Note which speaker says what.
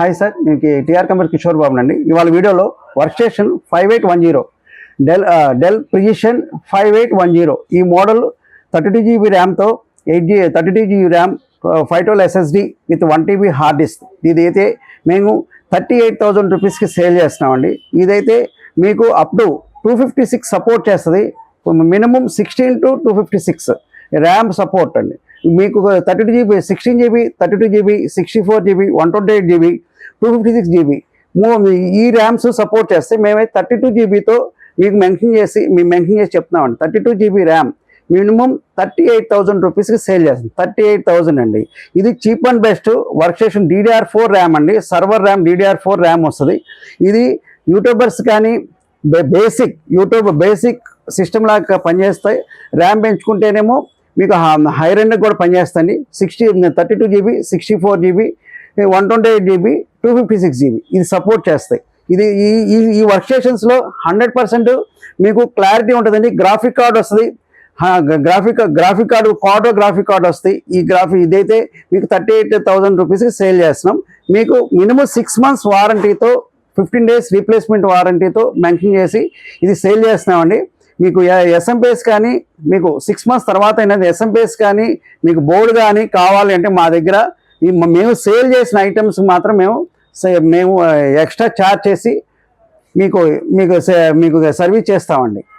Speaker 1: Hi sir మీకు TR company Kishore బాబునండి ఇవాళ వీడియోలో work station five eight one zero Dell Dell precision five eight one zero ఈ model thirty two GB ర్యామ్తో eight G thirty two GB RAM five twelve SSD with one TB hard disk ఇది అయితే మేము thirty eight thousand రూపీస్కి sale చేస్తున్నామండి. ఇదైతే మీకు up to two fifty six support చేస్తుంది. Minimum sixteen to two fifty six RAM support అండి. మీకు thirty two GB sixteen GB thirty two GB sixty four GB one twenty eight GB two fifty six GB ఈ RAMs support చేస్తే మేమైతే thirty two జీబీతో మీకు mention చేసి మేము mention చేసి చెప్తున్నామండి. Thirty two GB RAM minimum thirty eight thousand రూపీస్కి sale చేస్తుంది. Thirty eight thousand అండి. ఇది cheap and best work station DDR four RAM అండి. Server RAM DDR four RAM వస్తుంది. ఇది యూట్యూబర్స్ కానీ బేసిక్ యూట్యూబ్ బేసిక్ సిస్టమ్ లాగా పనిచేస్తాయి. ర్యామ్ పెంచుకుంటేనేమో మీకు హై రెండ్ కూడా పనిచేస్తుంది sixty thirty two GB sixty four GB one twenty eight GB two fifty six GB ఇది సపోర్ట్ చేస్తాయి. ఇది ఈ ఈ ఈ వర్క్ స్టేషన్స్లో హండ్రెడ్ పర్సెంట్ మీకు క్లారిటీ ఉంటుందండి. గ్రాఫిక్ కార్డ్ వస్తుంది. గ్రాఫిక్ గ్రాఫిక్ కార్డు కార్డో గ్రాఫిక్ కార్డ్ వస్తాయి ఈ గ్రాఫిక్ ఇదైతే మీకు థర్టీ ఎయిట్ థౌసండ్ రూపీస్కి సేల్ చేస్తున్నాం. మీకు మినిమం సిక్స్ మంత్స్ వారంటీతో ఫిఫ్టీన్ డేస్ రీప్లేస్మెంట్ వారంటీతో మెన్షన్ చేసి ఇది సేల్ చేస్తున్నామండి. మీకు ఎస్ఎంపీఎస్ కానీ మీకు సిక్స్ మంత్స్ తర్వాత అయినది ఎస్ఎంపీఎస్ కానీ మీకు బోర్డు కానీ కావాలి అంటే మా దగ్గర మేము సేల్ చేసిన ఐటమ్స్ మాత్రం మేము సే- మేము ఎక్స్ట్రా ఛార్జ్ చేసి మీకు మీకు సే- మీకు సర్వీస్ చేస్తామండి.